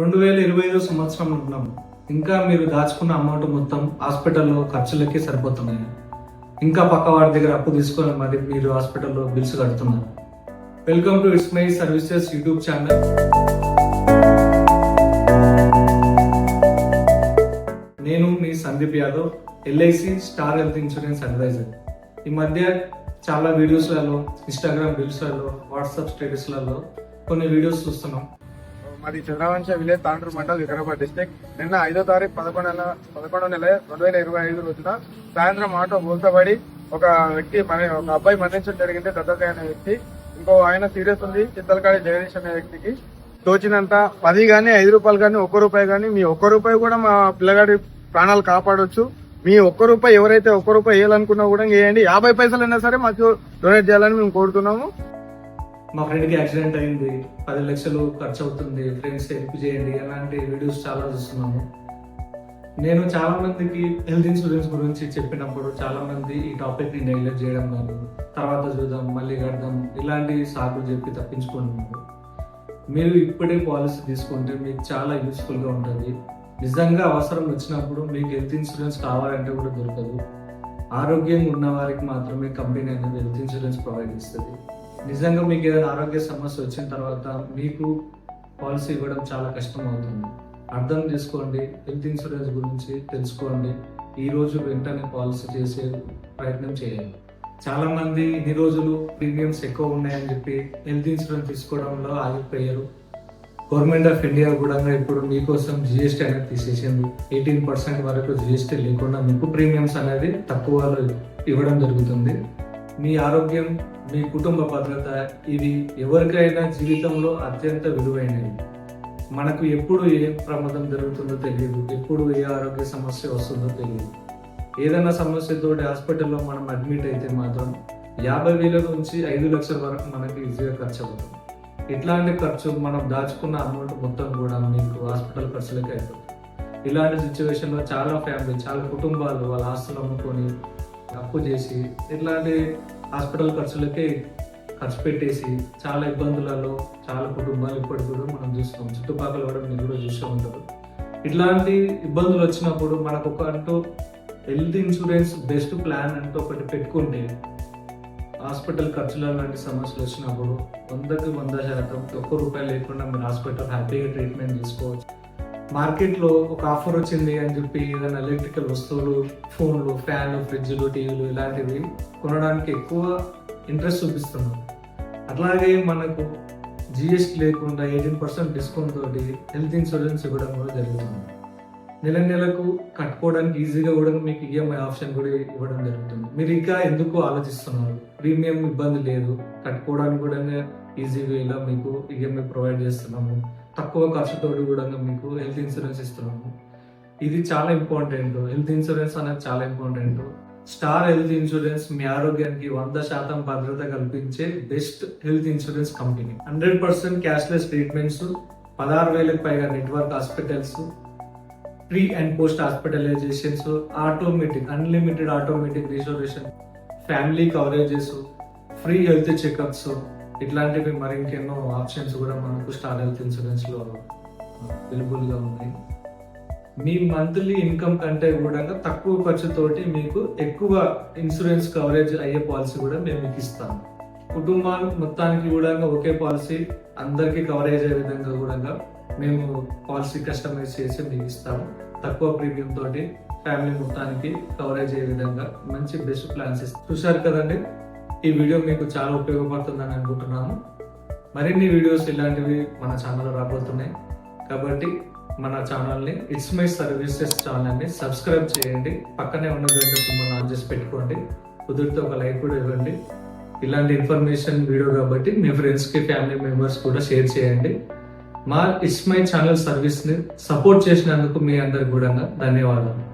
రెండు వేల ఇరవై ఐదో సంవత్సరం ఉన్నాము ఇంకా మీరు దాచుకున్న అమౌంట్ మొత్తం హాస్పిటల్లో ఖర్చులకి సరిపోతున్నాయి. ఇంకా పక్క వాడి దగ్గర అప్పు తీసుకొని మరి మీరు హాస్పిటల్లో బిల్స్ కడుతున్నారు. Welcome to it's my services YouTube channel. నేను మీ Sandeep Yadav LIC Star Health insurance advisor. ఈ మధ్య చాలా వీడియోస్లలో ఇన్స్టాగ్రామ్ రీల్స్లలో వాట్సాప్ స్టేటస్లలో కొన్ని వీడియోస్ చూస్తున్నాం. మాది చంద్రవంశ విలేజ్ తాండూరు మండల్ వికారాబాద్ డిస్టిక్ నిన్న ఐదో తారీఖు పదకొండు నెల పదకొండో నెల రెండు వేల ఇరవై ఐదు రోజున సాయంత్రం ఆటో బోల్తబడి ఒక వ్యక్తి మన ఒక అబ్బాయి మరణించడం జరిగింది. దత్తకాయ అనే వ్యక్తి. ఇంకో ఆయన సీరియస్ ఉంది. చిత్తలకాడి జగదీష్ అనే వ్యక్తికి తోచినంత పది కానీ ఐదు రూపాయలు కానీ ఒక్క రూపాయి కానీ మీ ఒక్క రూపాయి కూడా మా పిల్లగాడి ప్రాణాలు కాపాడొచ్చు. మీ ఒక్క రూపాయి ఎవరైతే ఒక్క రూపాయి వేయాలనుకున్నా కూడా వేయండి యాభై పైసలు అయినా సరే మాకు డొనేట్ చేయాలని మేము కోరుతున్నాము. మా ఫ్రెండ్కి యాక్సిడెంట్ అయింది. పది లక్షలు ఖర్చు అవుతుంది. ఫ్రెండ్స్ హెల్ప్ చేయండి. అలాంటి వీడియోస్ చాలా చూస్తున్నాము. నేను చాలా మందికి హెల్త్ ఇన్సూరెన్స్ గురించి చెప్పినప్పుడు చాలా మంది ఈ టాపిక్ని నెగ్లెక్ట్ చేయడం కాదు. తర్వాత చూద్దాం మళ్ళీ కడదాం. ఇలాంటి సాకులు చెప్పి తప్పించుకుంటున్నారు మీరు ఇప్పుడే పాలసీ తీసుకుంటే మీకు చాలా యూస్ఫుల్గా ఉంటుంది. నిజంగా అవసరం వచ్చినప్పుడు మీకు హెల్త్ ఇన్సూరెన్స్ కావాలంటే కూడా దొరకదు. ఆరోగ్యంగా ఉన్న వారికి మాత్రమే కంపెనీ అనేది హెల్త్ ఇన్సూరెన్స్ ప్రొవైడ్ ఇస్తుంది నిజంగా మీకు ఏదైనా ఆరోగ్య సమస్య వచ్చిన తర్వాత మీకు పాలసీ ఇవ్వడం చాలా కష్టం అవుతుంది అర్థం చేసుకోండి హెల్త్ ఇన్సూరెన్స్ గురించి తెలుసుకోండి. ఈ రోజు వెంటనే పాలసీ చేసే ప్రయత్నం చేయండి. చాలా మంది ఇన్ని రోజులు ప్రీమియమ్స్ ఎక్కువ ఉన్నాయని చెప్పి హెల్త్ ఇన్సూరెన్స్ తీసుకోవడంలో ఆగిపోయారు. గవర్నమెంట్ ఆఫ్ ఇండియా కూడా ఇప్పుడు మీకోసం జిఎస్టీ అనేది తీసేసింది. ఎయిటీన్ పర్సెంట్ వరకు జిఎస్టీ లేకుండా మీకు ప్రీమియమ్స్ అనేది తక్కువలో ఇవ్వడం జరుగుతుంది. మీ ఆరోగ్యం మీ కుటుంబ భద్రత ఇది ఎవరికైనా జీవితంలో అత్యంత విలువైనది మనకు ఎప్పుడు ఏ ప్రమాదం జరుగుతుందో తెలియదు ఎప్పుడు ఏ ఆరోగ్య సమస్య వస్తుందో తెలియదు. ఏదైనా సమస్యతో హాస్పిటల్లో మనం అడ్మిట్ అయితే మాత్రం యాభై వేల నుంచి ఐదు లక్షల వరకు మనకి ఈజీగా ఖర్చు అవుతుంది. ఇట్లాంటి ఖర్చు మనం దాచుకున్న అమౌంట్ మొత్తం కూడా మీకు హాస్పిటల్ ఖర్చులకి అవుతుంది ఇలాంటి సిచ్యువేషన్లో చాలా ఫ్యామిలీ చాలా కుటుంబాలు వాళ్ళ ఆస్తులు అమ్ముకొని అప్పు చేసి ఇట్లాంటి హాస్పిటల్ ఖర్చులకే ఖర్చు పెట్టేసి చాలా ఇబ్బందులలో చాలా కుటుంబాలు ఇప్పటికి కూడా మనం చూస్తాం చుట్టుపక్కల కూడా మీరు కూడా చూస్తూ ఉంటారు. ఇట్లాంటి ఇబ్బందులు వచ్చినప్పుడు మనకు ఒక అంటూ హెల్త్ ఇన్సూరెన్స్ బెస్ట్ ప్లాన్ అంటూ ఒకటి పెట్టుకుంటే హాస్పిటల్ ఖర్చుల లాంటి సమస్యలు వచ్చినప్పుడు వందకి వంద శాతం ఒక్క రూపాయలు లేకుండా మీరు హాస్పిటల్ హ్యాపీగా ట్రీట్మెంట్ తీసుకోవచ్చు మార్కెట్లో ఒక ఆఫర్ వచ్చింది అని చెప్పి ఏదైనా ఎలక్ట్రికల్ వస్తువులు ఫోన్లు ఫ్యాన్లు ఫ్రిడ్జ్లు టీవీలు ఇలాంటివి కొనడానికి ఎక్కువ ఇంట్రెస్ట్ చూపిస్తున్నాం అట్లాగే మనకు జిఎస్టీ లేకుండా ఎయిటీన్ పర్సెంట్ డిస్కౌంట్ తోటి హెల్త్ ఇన్సూరెన్స్ ఇవ్వడం కూడా జరుగుతుంది. నెల నెలకు కట్టుకోవడానికి ఈజీగా కూడా మీకు ఈఎంఐ ఆప్షన్ కూడా ఇవ్వడం జరుగుతుంది. మీరు ఇంకా ఎందుకు ఆలోచిస్తున్నారు? ప్రీమియం ఇబ్బంది లేదు. కట్టుకోవడానికి కూడా ఈజీ వేలో మీకు ఈఎంఐ ప్రొవైడ్ చేస్తున్నాము. తక్కువ ఖర్చుతోటి కూడా మీకు హెల్త్ ఇన్సూరెన్స్ ఇస్తున్నాము. ఇది చాలా ఇంపార్టెంట్ హెల్త్ ఇన్సూరెన్స్ అనేది చాలా ఇంపార్టెంట్ స్టార్ హెల్త్ ఇన్సూరెన్స్ మీ ఆరోగ్యానికి వంద శాతం భద్రత కల్పించే best health insurance company hundred percent cashless treatments పదహారు వేలకు పైగా network hospitals pre and post hospitalisations automatic unlimited automatic reservation family coverages free health checkups ఇట్లాంటివి మరి ఇంకెన్నో ఆప్షన్స్ కూడా మనకు స్టార్ హెల్త్ ఇన్సూరెన్స్లో అవైలబుల్గా ఉన్నాయి. మీ మంత్లీ ఇన్కమ్ కంటే కూడా తక్కువ ఖర్చుతోటి మీకు ఎక్కువ ఇన్సూరెన్స్ కవరేజ్ అయ్యే పాలసీ కూడా మేము మీకు ఇస్తాము కుటుంబాలు మొత్తానికి కూడా ఒకే పాలసీ అందరికీ కవరేజ్ అయ్యే విధంగా కూడా మేము పాలసీ కస్టమైజ్ చేసి మీకు ఇస్తాము తక్కువ ప్రీమియం తోటి ఫ్యామిలీ మొత్తానికి కవరేజ్ అయ్యే విధంగా మంచి బెస్ట్ ప్లాన్స్ ఇస్తాం. చూసారు కదండి? ఈ వీడియో మీకు చాలా ఉపయోగపడుతుందని అనుకుంటున్నాను. మరిన్ని వీడియోస్ ఇలాంటివి మన ఛానల్లో రాబోతున్నాయి. కాబట్టి మన ఛానల్ని ఇట్స్ మై సర్వీసెస్ ఛానల్ని సబ్స్క్రైబ్ చేయండి. పక్కనే ఉన్న గంట సింబల్ ఆన్ చేసి పెట్టుకోండి. కుదిరితే ఒక లైక్ కూడా ఇవ్వండి. ఇలాంటి ఇన్ఫర్మేషన్ వీడియో కాబట్టి మీ ఫ్రెండ్స్కి ఫ్యామిలీ మెంబర్స్ కూడా షేర్ చేయండి. మా ఇట్స్ మై ఛానల్ సర్వీస్ని సపోర్ట్ చేసినందుకు మీ అందరికి కూడా ధన్యవాదాలు.